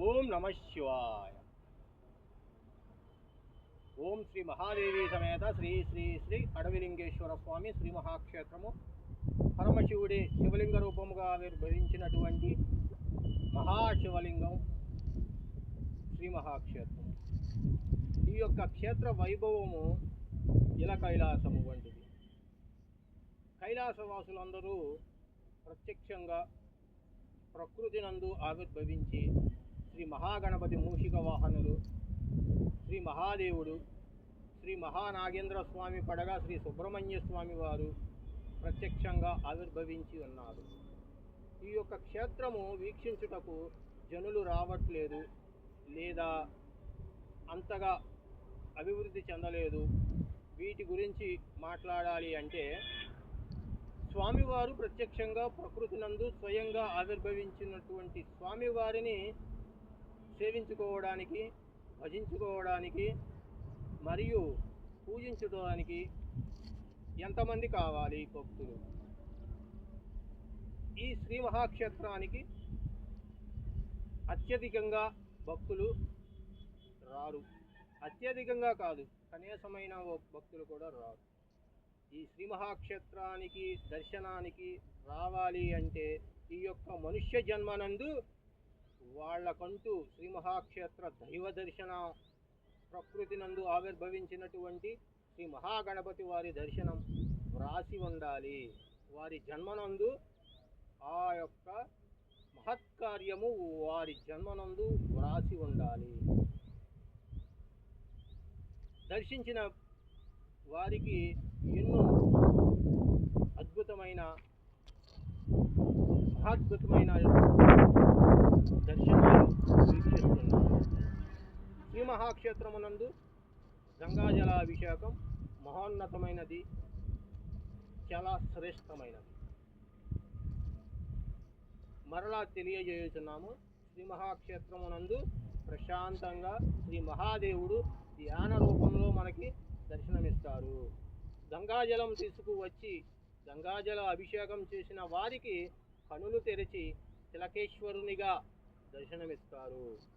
ఓం నమ శివాయ. ఓం శ్రీ మహాదేవి సమేత శ్రీ శ్రీ శ్రీ అడవిలింగేశ్వర స్వామి శ్రీ మహాక్షేత్రము. పరమశివుడి శివలింగ రూపముగా ఆవిర్భవించినటువంటి మహాశివలింగం శ్రీ మహాక్షేత్రం. ఈ యొక్క క్షేత్ర వైభవము ఇల కైలాసము వంటిది. కైలాసవాసులందరూ ప్రత్యక్షంగా ప్రకృతి నందు ఆవిర్భవించి శ్రీ మహాగణపతి మూషిక వాహనులు శ్రీ మహాదేవుడు శ్రీ మహానాగేంద్ర స్వామి పడగా శ్రీ సుబ్రహ్మణ్య స్వామి వారు ప్రత్యక్షంగా ఆవిర్భవించి ఉన్నారు. ఈ యొక్క క్షేత్రము వీక్షించుటకు జనులు రావట్లేదు లేదా అంతగా అభివృద్ధి చెందలేదు. వీటి గురించి మాట్లాడాలి అంటే స్వామివారు ప్రత్యక్షంగా ప్రకృతి నందు స్వయంగా ఆవిర్భవించినటువంటి స్వామివారిని సేవించుకోవడానికి భజించుకోవడానికి మరియు పూజించుకోవడానికి ఎంతమంది కావాలి భక్తులు? ఈ శ్రీ మహాక్షేత్రానికి అత్యధికంగా భక్తులు రారు. అత్యధికంగా కాదు కనీసమైన భక్తులు కూడా రారు. ఈ శ్రీ మహాక్షేత్రానికి దర్శనానికి రావాలి అంటే ఈ యొక్క మనుష్య జన్మనందు వాళ్ళకంటూ శ్రీ మహాక్షేత్ర దైవ దర్శన ప్రకృతి నందు ఆవిర్భవించినటువంటి శ్రీ మహాగణపతి వారి దర్శనం వ్రాసి ఉండాలి. వారి జన్మనందు ఆ యొక్క మహత్కార్యము వారి జన్మనందు వ్రాసి ఉండాలి. దర్శించిన వారికి ఎన్నో అద్భుతమైన మహాద్భుతమైన మహాక్షేత్రమునందు గంగాజలాభిషేకం మహోన్నతమైనది చాలా శ్రేష్టమైనది. మరలా తెలియజేయుచున్నాము శ్రీ మహాక్షేత్రమునందు ప్రశాంతంగా శ్రీ మహాదేవుడు ధ్యాన రూపంలో మనకి దర్శనమిస్తారు. గంగాజలం తీసుకువచ్చి గంగాజల అభిషేకం చేసిన వారికి కనులు తెరిచి తిలకేశ్వరునిగా దర్శనమిస్తారు.